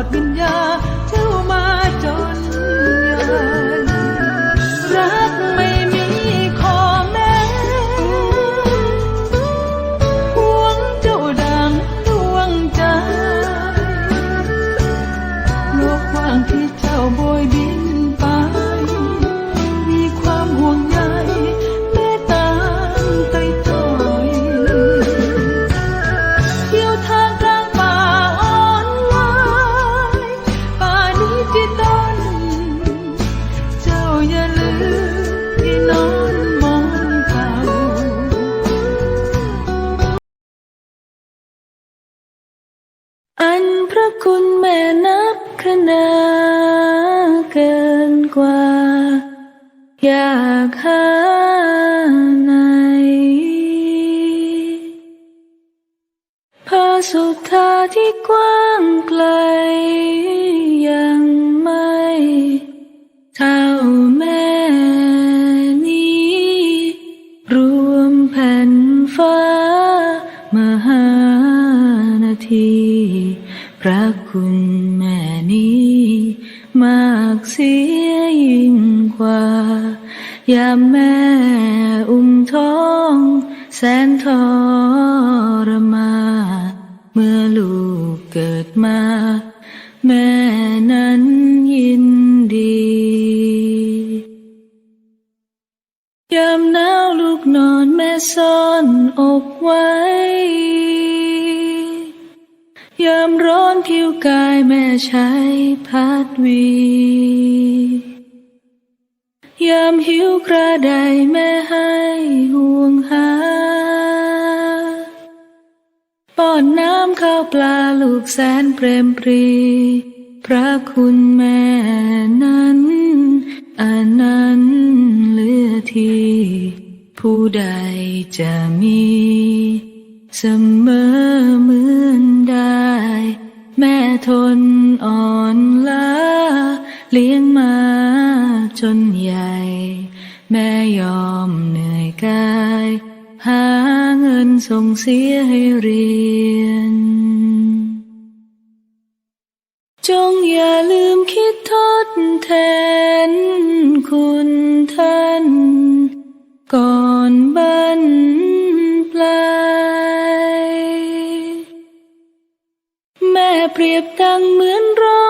อดวิญญา ระคุณแม่นับขนาเกินกว่า อยากหาไหนพระสุธาที่กว้างไกล ยังไม่เท่าแม่นี้ รวมแผ่นฟ้าามแม่อุ้มท้อง แสนทรมา เมื่อลูกเกิดมา แม่นั้นยินดียามหนาวลูกนอนแม่ซ่อนอกไว้ ยามร้อนผิวกายแม่ใช้พัดวี ยามหิวกระไดแม่ให้ห่วงหาป้อนน้ำข้าวปลาลูกแสนเปรมปรี พระคุณแม่นั้นอันนั้นเลือที่ผู้ใดจะมี เสมอเหมือนได้ แม่ทนอ่อนล้าเลี้ยงมา จนใหญ่ แม่ยอมเหนื่อยกาย หาเงินส่งเสียให้เรียน จงอย่าลืมคิดทดแทนคุณท่าน ก่อนบันปลายแม่เปรียบดังเหมือนร่ม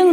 ง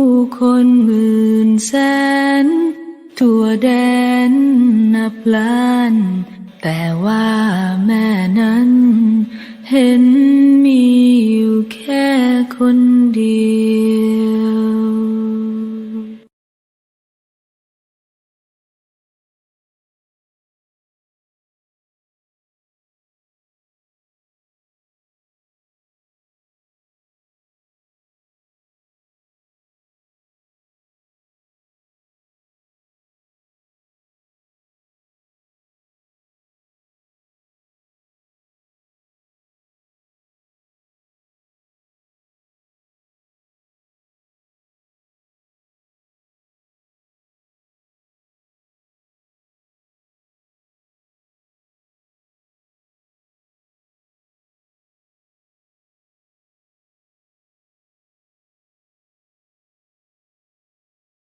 ผู้คนหมื่นแสน ทั่วแดนนับล้าน แต่ว่าแม่นั้น เห็นมีอยู่แค่คน